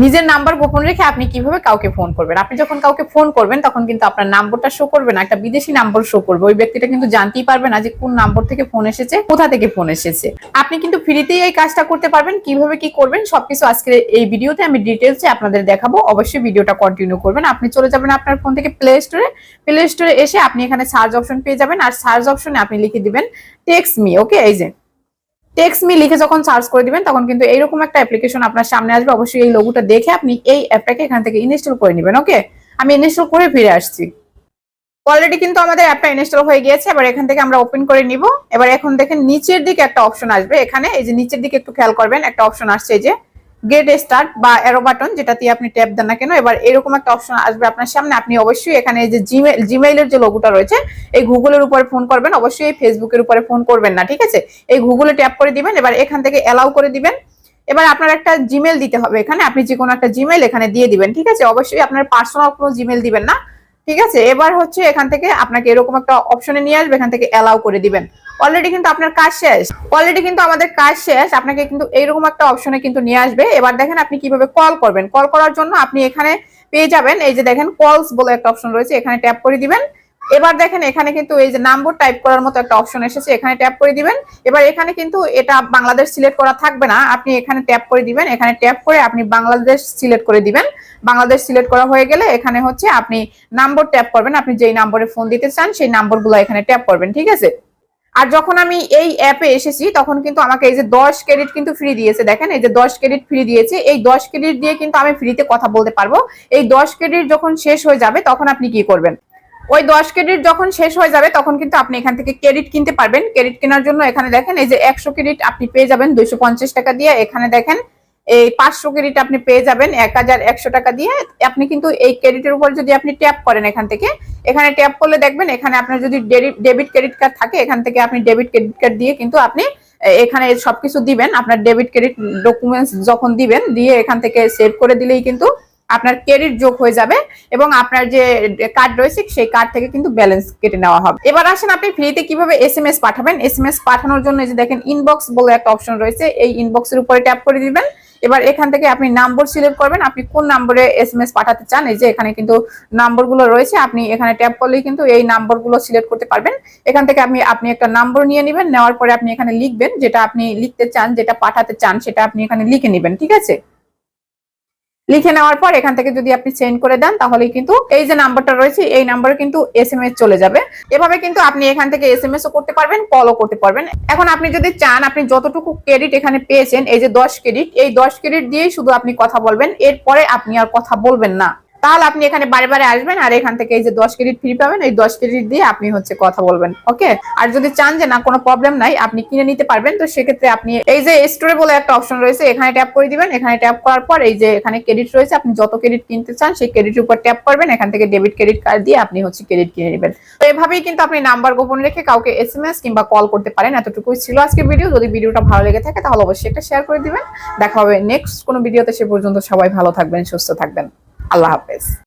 নিজের নাম্বার গোপন রেখে আপনি কীভাবে কাউকে ফোন করবেন? আপনি যখন কাউকে ফোন করবেন, তখন কিন্তু আপনার নাম্বারটা শো করবে না, একটা বিদেশি নাম্বার শো করবে। ওই ব্যক্তিটা কিন্তু জানতেই পারবে না যে কোন নাম্বার থেকে ফোন এসেছে, কোথা থেকে ফোন এসেছে। আপনি কিন্তু ফ্রিতেই এই কাজটা করতে পারবেন, কীভাবে কি করবেন, সবকিছু আজকে এই ভিডিওতে আমি ডিটেলসে আপনাদের দেখাবো। অবশ্যই ভিডিওটা কন্টিনিউ করবেন। আপনি চলে যাবেন আপনার ফোন থেকে প্লে স্টোরে প্লে স্টোরে এসে আপনি এখানে সার্চ অপশন পেয়ে যাবেন। আর সার্চ অপশনে আপনি লিখে দিবেন টেক্সট মি ওকে এই যে টেক্সট মি লিখে যখন সার্চ করে দিবেন, তখন কিন্তু এইরকম একটা অ্যাপ্লিকেশন আপনার সামনে আসবে। অবশ্যই এই লোগোটা দেখে আপনি এই অ্যাপটাকে এখান থেকে ইনস্টল করে নেবেন ওকে আমি ইনস্টল করে ফিরে আসছি। অলরেডি কিন্তু আমাদের অ্যাপটা ইনস্টল হয়ে গিয়েছে, এবার এখান থেকে আমরা ওপেন করে নিব। এবার এখন দেখেন নিচের দিকে একটা অপশন আসবে, এখানে এই যে নিচের দিকে একটু খেয়াল করবেন, একটা অপশন আসছে এই যে গেট স্টার্ট বা এরো বাটন যেটাতে আপনি ট্যাপ দেন না কেন, এবার এরকম একটা অপশন আসবে আপনার সামনে। আপনি অবশ্যই এখানে যে জিমেল জিমেইলের যে লোগোটা রয়েছে, এই গুগলের উপরে ফোন করবেন, অবশ্যই এই ফেসবুকের উপরে ফোন করবেন না, ঠিক আছে? এই গুগলে ট্যাপ করে দিবেন, এবার এখান থেকে অ্যালাউ করে দিবেন। এবার আপনার একটা জিমেল দিতে হবে এখানে, আপনি যে কোনো একটা জিমেল এখানে দিয়ে দিবেন, ঠিক আছে? অবশ্যই আপনার পার্সোনাল কোনো জিমেল দিবেন না। ঠিক আছে? এবার হচ্ছে এখান থেকে আপনাকে এরকম একটা অপশনে নিয়ে আসবে, এখান থেকে অ্যালাউ করে দিবেন। অলরেডি কিন্তু আপনার কাজ শেষ। অলরেডি কিন্তু আমাদের কাজ শেষ, আপনাকে কিন্তু এইরকম একটা অপশনে কিন্তু নিয়ে আসবে। এবার দেখেন আপনি কীভাবে কল করবেন। কল করার জন্য আপনি এখানে পেয়ে যাবেন, এই যে দেখেন কলস বলে একটা অপশন রয়েছে, এখানে ট্যাপ করে দিবেন। এবার দেখেন এখানে কিন্তু এই যে নাম্বার টাইপ করার মতো একটা অপশন এসেছে, এখানে ট্যাপ করে দিবেন। এবার এখানে কিন্তু এটা বাংলাদেশ সিলেক্ট করা থাকবে না। আপনি এখানে ট্যাপ করে দিবেন, এখানে ট্যাপ করে আপনি বাংলাদেশ সিলেক্ট করে দিবেন। বাংলাদেশ সিলেক্ট করা হয়ে গেলে এখানে হচ্ছে আপনি নাম্বার ট্যাপ করবেন, আপনি যেই নম্বরে ফোন দিতে চান, সেই নাম্বারগুলো এখানে ট্যাপ করবেন, ঠিক আছে? আর যখন আমি এই অ্যাপে এসেছি, তখন কিন্তু আমাকে এই যে দশ ক্রেডিট কিন্তু ফ্রি দিয়েছে। দেখেন এই যে দশ ক্রেডিট ফ্রি দিয়েছে, এই দশ ক্রেডিট দিয়ে কিন্তু আমি ফ্রিতে কথা বলতে পারব। এই দশ ক্রেডিট যখন শেষ হয়ে যাবে, তখন আপনি কি করবেন? ওই দশ ক্রেডিট যখন শেষ হয়ে যাবে, তখন কিন্তু আপনি এখান থেকে ক্রেডিট কিনতে পারবেন। ক্রেডিট কেনার জন্য এখানে দেখেন, এই যে একশো ক্রেডিট আপনি পেয়ে যাবেন দুইশো পঞ্চাশ টাকা দিয়ে। এখানে দেখেন, এই পাঁচশো ক্রেডিট আপনি পেয়ে যাবেন এক হাজার একশো টাকা দিয়ে। আপনি কিন্তু এই ক্রেডিটের উপর যদি আপনি ট্যাপ করেন এখান থেকে, এখানে ট্যাপ করলে দেখবেন, এখানে আপনার যদি ডেবিট ক্রেডিট কার্ড থাকে, এখান থেকে আপনি ডেবিট ক্রেডিট কার্ড দিয়ে কিন্তু আপনি এখানে সবকিছু দিবেন। আপনার ডেবিট ক্রেডিট ডকুমেন্টস যখন দিবেন, দিয়ে এখান থেকে সেভ করে দিলেই কিন্তু আপনার ক্রেডিট যোগ হয়ে যাবে এবং আপনার যে কার্ড রয়েছে, সেই কার্ড থেকে কিন্তু ব্যালেন্স কেটে নেওয়া হবে। এবার আসেন আপনি ফ্রিতে কীভাবে এস এম এস পাঠাবেন? এস এম এস পাঠানোর জন্য যে দেখেন ইনবক্স বলে একটা অপশন রয়েছে, এই ইনবক্সের উপরে ট্যাপ করে দিবেন। এবার এখান থেকে আপনি নাম্বার সিলেক্ট করবেন, আপনি কোন নাম্বারে এস এম এস পাঠাতে চান? এই যে এখানে কিন্তু নাম্বারগুলো রয়েছে, আপনি এখানে ট্যাপ করলেই কিন্তু এই নাম্বারগুলো সিলেক্ট করতে পারবেন। এখান থেকে আপনি আপনি একটা নাম্বার নিয়ে নেবেন, নেওয়ার পরে আপনি এখানে লিখবেন, যেটা আপনি লিখতে চান, যেটা পাঠাতে চান, সেটা আপনি এখানে লিখে নেবেন, ঠিক আছে? লিখে নেওয়ার পর এখান থেকে যদি আপনি সেন্ড করে দেন তাহলে কিন্তু এই যে নাম্বারটা রয়েছে, এই নাম্বারে কিন্তু এস এম এস চলে যাবে। এভাবে কিন্তু আপনি এখান থেকে এস এম এস ও করতে পারবেন কলও করতে পারবেন। এখন আপনি যদি চান, আপনি যতটুকু ক্রেডিট এখানে পেয়েছেন, এই যে দশ ক্রেডিট এই দশ ক্রেডিট দিয়েই শুধু আপনি কথা বলবেন, এরপরে আপনি আর কথা বলবেন না। তাহলে আপনি এখানে বারে বারে আসবেন আর এখান থেকে এই যে দশ ক্রেডিট ফ্রি পাবেন এই দশ ক্রেডিট দিয়ে আপনি হচ্ছে কথা বলবেন, ওকে? আর যদি চান যে না, কোনো প্রবলেম নাই, আপনি কিনে নিতে পারবেন, তো সেক্ষেত্রে আপনি এই যে স্টোরে বলে একটা অপশন রয়েছে, এখানে ট্যাপ করে দিবেন, এখানে ট্যাপ করার পর এই যে এখানে ক্রেডিট রয়েছে, আপনি যত ক্রেডিট কিনতে চান, সেই ক্রেডিটের উপর ট্যাপ করবেন, এখান থেকে ডেবিট ক্রেডিট কার্ড দিয়ে আপনি হচ্ছে ক্রেডিট কিনে নেবেন। তো এভাবেই কিন্তু আপনি নাম্বার গোপন রেখে কাউকে এস এম এস কিংবা কল করতে পারেন, এতটুকুই ছিল আজকে ভিডিও যদি ভিডিওটা ভালো লেগে থাকে, তাহলে অবশ্যই একটা শেয়ার করে দিবেন। দেখা হবে নেক্সট কোনো ভিডিওতে সে পর্যন্ত সবাই ভালো থাকবেন, সুস্থ থাকবেন। আল্লাহ হাফেজ